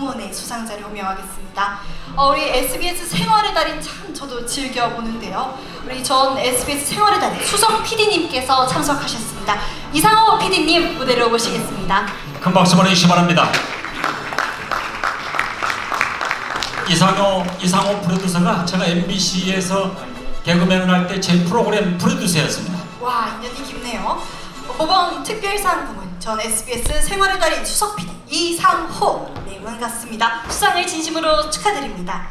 부문의 수상자를 호명하겠습니다. 어, 우리 SBS 생활의 달인 참 저도 즐겨 보는데요. 우리 전 SBS 생활의 달인 수석 PD님께서 참석하셨습니다. 이상호 PD님 무대로 모시겠습니다. 큰 박수 보내주시기 바랍니다. 이상호 이상호 프로듀서가 제가 MBC에서 개그맨을 할 때 제 프로그램 프로듀서였습니다. 와 인연이 깊네요. 모범 특별상 부문 전 SBS 생활의 달인 수석 PD 이상호 네분 같습니다. 수상을 진심으로 축하드립니다.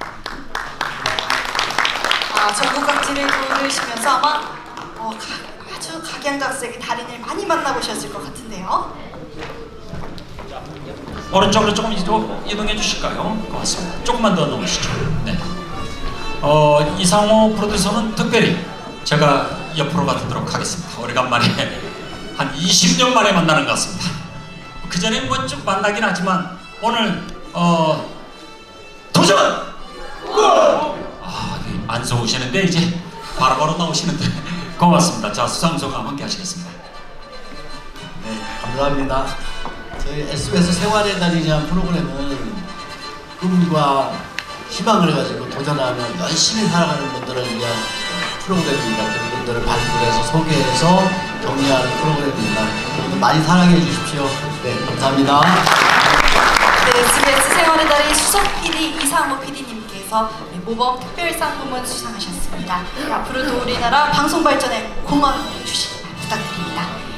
아, 전국 각지를 돌으시면서 아마 어, 가- 아주 각양각색의 달인을 많이 만나보셨을 것 같은데요. 오른쪽으로 조금 이동, 이동해 주실까요? 고맙습니다. 조금만 더 넣으시죠. 네. 어, 이상호 프로듀서는 특별히 제가 옆으로 맡도록 하겠습니다. 오래간만에 한 20년 만에 만나는 것 같습니다. 그 전에 뭐좀 만나긴 하지만 오늘 어, 도전! 아, 이게 안 쏘시는데 이제 바로바로 나오시는데 고맙습니다. 자 수상 소감 함께 하시겠습니다. 네, 감사합니다. 저희 SBS 생활의 달이라는 프로그램은 꿈과 희망을 가지고 도전하는 열심히 살아가는 분들을 위한 프로그램입니다. 그런 분들을 발굴해서 소개해서 격려하는 프로그램입니다. 많이 사랑해 주십시오. 네, 감사합니다. 네, SBS 생활의 달인 수석 PD 이상호 PD님께서 네, 모범 특별상 부문 수상하셨습니다. 네, 앞으로도 우리나라 방송 발전에 공헌해 주시기 부탁드립니다.